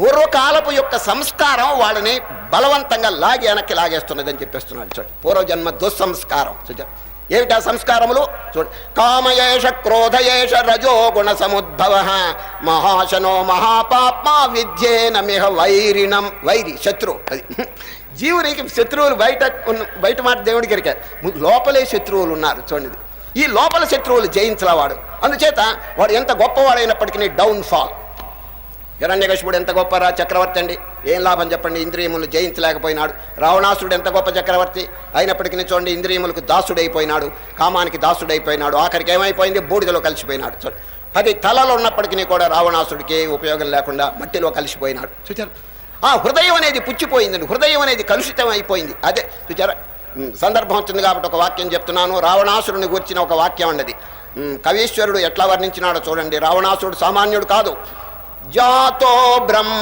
పూర్వకాలపు యొక్క సంస్కారం వాళ్ళని బలవంతంగా లాగి వెనక్కి లాగేస్తున్నదని చెప్పేస్తున్నాడు. చూడండి పూర్వజన్మ దుస్సంస్కారం. చూచారు ఏమిటా సంస్కారములు? చూడండి కామయేష క్రోధయేష రజోగుణ సముద్భవ మహాశనో మహాపాప్మా విద్యేన మిహ వైరిణం. వైరి శత్రువు అది. జీవునికి శత్రువులు బయట ఉన్న బయట మాట దేవుడికి ఎరికారు లోపలే శత్రువులు ఉన్నారు చూడండి ఈ లోపల శత్రువులు జయించలేవాడు. అందుచేత వాడు ఎంత గొప్పవాడైనప్పటికీ డౌన్ ఫాల్ హిరణ్యకశిపుడు ఎంత గొప్పరా చక్రవర్తి అండి. ఏం లాభం చెప్పండి ఇంద్రియములు జయించలేకపోయినాడు. రావణాసుడు ఎంత గొప్ప చక్రవర్తి? అయినప్పటికీ చూడండి ఇంద్రియములకు దాసుడైపోయినాడు కామానికి దాసుడైపోయినాడు ఆఖరికి ఏమైపోయింది? బూడిదలో కలిసిపోయినాడు. చూడండి పది తలలు ఉన్నప్పటికీ కూడా రావణాసుడికి ఏ ఉపయోగం లేకుండా మట్టిలో కలిసిపోయినాడు. చూచారు? ఆ హృదయం అనేది పుచ్చిపోయిందండి హృదయం అనేది కలుషితం అయిపోయింది. అదే చూచారా? సందర్భం వచ్చింది కాబట్టి ఒక వాక్యం చెప్తున్నాను. రావణాసురుని గురించిన ఒక వాక్యం అన్నది. కవీశ్వరుడు ఎట్లా వర్ణించినాడో చూడండి. రావణాసురుడు సామాన్యుడు కాదు. जातो ब्रह्म।